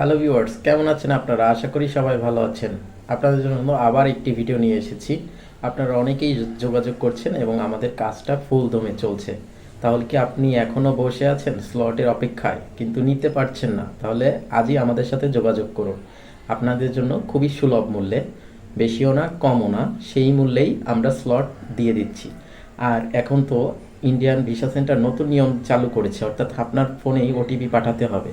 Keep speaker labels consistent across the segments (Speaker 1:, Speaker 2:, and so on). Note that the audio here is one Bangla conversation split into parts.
Speaker 1: হ্যালো ভিউয়ার্স কেমন আছেন আপনারা? আশা করি সবাই ভালো আছেন। আপনাদের জন্য আবার একটি ভিডিও নিয়ে এসেছি। আপনারা অনেকেই যোগাযোগ করছেন এবং আমাদের কাজটা ফুল দমে চলছে। তাহলে কি আপনি এখনও বসে আছেন? স্লটের অপেক্ষায়। কিন্তু নিতে পারছেন না। তাহলে আজই আমাদের সাথে যোগাযোগ করুন। আপনাদের জন্য খুবই সুলভ মূল্যে। বেশিও না, কমও না। সেই মূল্যেই আমরা স্লট দিয়ে দিচ্ছি। আর এখন তো ইন্ডিয়ান ভিসা সেন্টার নতুন নিয়ম চালু করেছে, অর্থাৎ আপনার ফোনেই ওটিপি পাঠাতে হবে।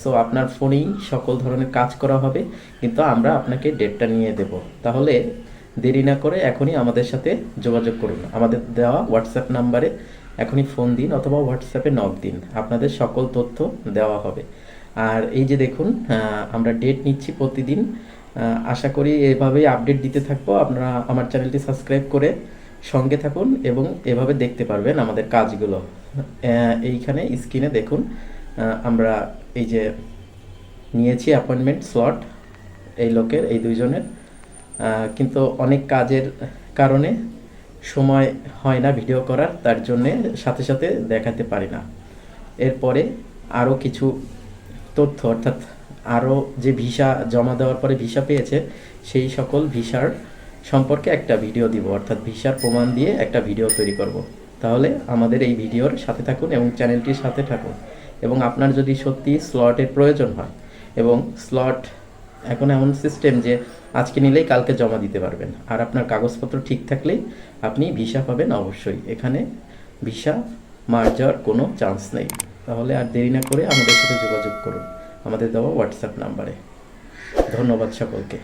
Speaker 1: সো আপনার ফোনেই সকল ধরনের কাজ করা হবে, কিন্তু আমরা আপনাকে ডেটটা নিয়ে দেব। তাহলে দেরি না করে এখনই আমাদের সাথে যোগাযোগ করুন। আমাদের দেওয়া হোয়াটসঅ্যাপ নাম্বারে এখনই ফোন দিন অথবা হোয়াটসঅ্যাপে নক দিন। আপনাদের সকল তথ্য দেওয়া হবে। আর এই যে দেখুন আমরা ডেট নিচ্ছি প্রতিদিন। আশা করি এভাবেই আপডেট দিতে থাকব। আপনারা আমার চ্যানেলটি সাবস্ক্রাইব করে সঙ্গে থাকুন এবং এভাবে দেখতে পারবেন আমাদের কাজগুলো। এইখানে স্ক্রিনে দেখুন আমরা এই যে নিয়েছি অ্যাপয়েন্টমেন্ট স্লট এই লোকের, এই দুইজনের। কিন্তু অনেক কাজের কারণে সময় হয় না ভিডিও করার, তার জন্যে সাথে সাথে দেখাতে পারি না। এরপরে আরও কিছু তথ্য, অর্থাৎ আরও যে ভিসা জমা দেওয়ার পরে ভিসা পেয়েছে, সেই সকল ভিসার সম্পর্কে একটা ভিডিও দিব, অর্থাৎ ভিসার প্রমাণ দিয়ে একটা ভিডিও তৈরি করব। তাহলে আমাদের এই ভিডিওর সাথে থাকুন এবং চ্যানেলটির সাথে থাকুন। এবং আপনার যদি সত্যি স্লটের প্রয়োজন হয়, এবং স্লট এখন এমন সিস্টেম যে আজকে নিলেই কালকে জমা দিতে পারবেন। আর আপনার কাগজপত্র ঠিক থাকলেই আপনি ভিসা পাবেন অবশ্যই। এখানে ভিসা মার যাওয়ার কোনো চান্স নেই। তাহলে আর দেরি না করে আমাদের সাথে যোগাযোগ করুন। আমাদের দেওয়া হোয়াটসঅ্যাপ নাম্বারে ধন্যবাদ সকলকে।